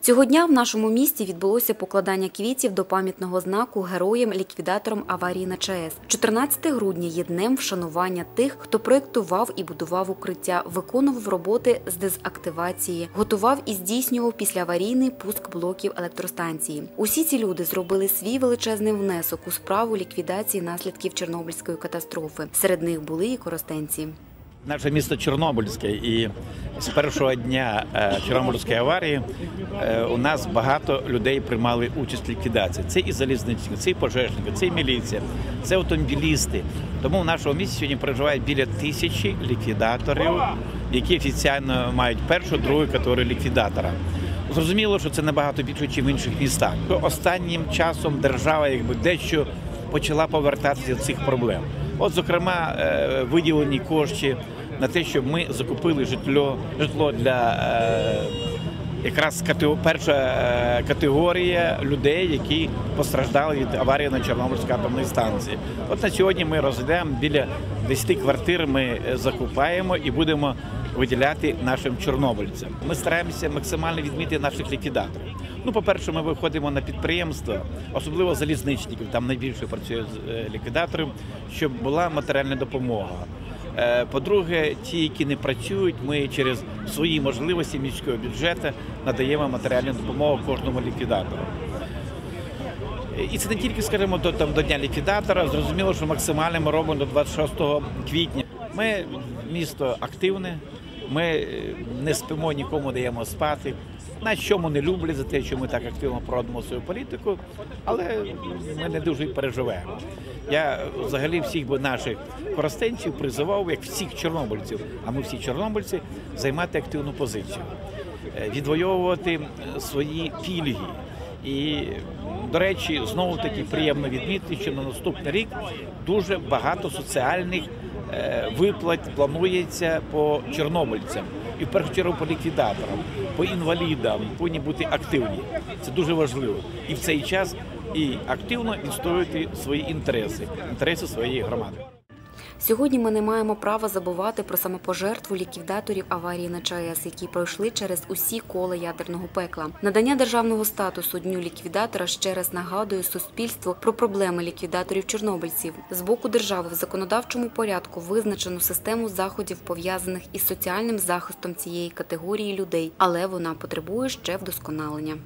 Цього дня в нашому місті відбулося покладання квітів до пам'ятного знаку героям-ліквідаторам аварії на ЧАЕС. 14 грудня є днем вшанування тих, хто проєктував і будував укриття, виконував роботи з дезактивації, готував і здійснював післяаварійний пуск блоків електростанції. Усі ці люди зробили свій величезний внесок у справу ліквідації наслідків Чорнобильської катастрофи. Серед них були і коростенці. Наше місто Чорнобильське, і з першого дня е, Чорнобильської аварії е, у нас багато людей приймали участь в ліквідації. Це і залізничники, це і пожежники, це і міліція, це автомобілісти. Тому в нашому місті сьогодні проживає біля тисячі ліквідаторів, які офіційно мають першу, другу категорію ліквідатора. Зрозуміло, що це набагато більше, ніж в інших містах. Останнім часом держава якби дещо почала повертатися до цих проблем. От, зокрема, е, виділені кошти на те, щоб ми закупили житло, житло для е, якраз перша е, категорія людей, які постраждали від аварії на Чорнобильській атомній станції. От на сьогодні ми розглядаємо біля 10 квартир. Ми е, закупаємо і будемо виділяти нашим чорнобильцям. Ми стараємося максимально відміти наших ліквідаторів. Ну, по-перше, ми виходимо на підприємства, особливо залізничників, там найбільше працює з ліквідаторів, щоб була матеріальна допомога. Е, По-друге, ті, які не працюють, ми через свої можливості міського бюджету надаємо матеріальну допомогу кожному ліквідатору. І це не тільки, скажімо, до, там, до дня ліквідатора. Зрозуміло, що максимально ми робимо до 26 квітня. Ми місто активне, ми е, не спимо, нікому даємо спати. На чому не люблять за те, що ми так активно проводимо свою політику, але ми не дуже переживаємо. Я взагалі всіх би наших коростенців призивав, як всіх чорнобильців, а ми всі чорнобильці, займати активну позицію, Е, відвоювати е, свої пільги. І, до речі, знову таки приємно відмітити, що на наступний рік дуже багато соціальних виплат планується по чорнобильцям. І в першу чергу по ліквідаторам, по інвалідам, повинні бути активні. Це дуже важливо. І в цей час і активно відстоювати свої інтереси, інтереси своєї громади. Сьогодні ми не маємо права забувати про самопожертву ліквідаторів аварії на ЧАЕС, які пройшли через усі кола ядерного пекла. Надання державного статусу дню ліквідатора ще раз нагадує суспільству про проблеми ліквідаторів чорнобильців. З боку держави в законодавчому порядку визначено систему заходів пов'язаних із соціальним захистом цієї категорії людей, але вона потребує ще вдосконалення.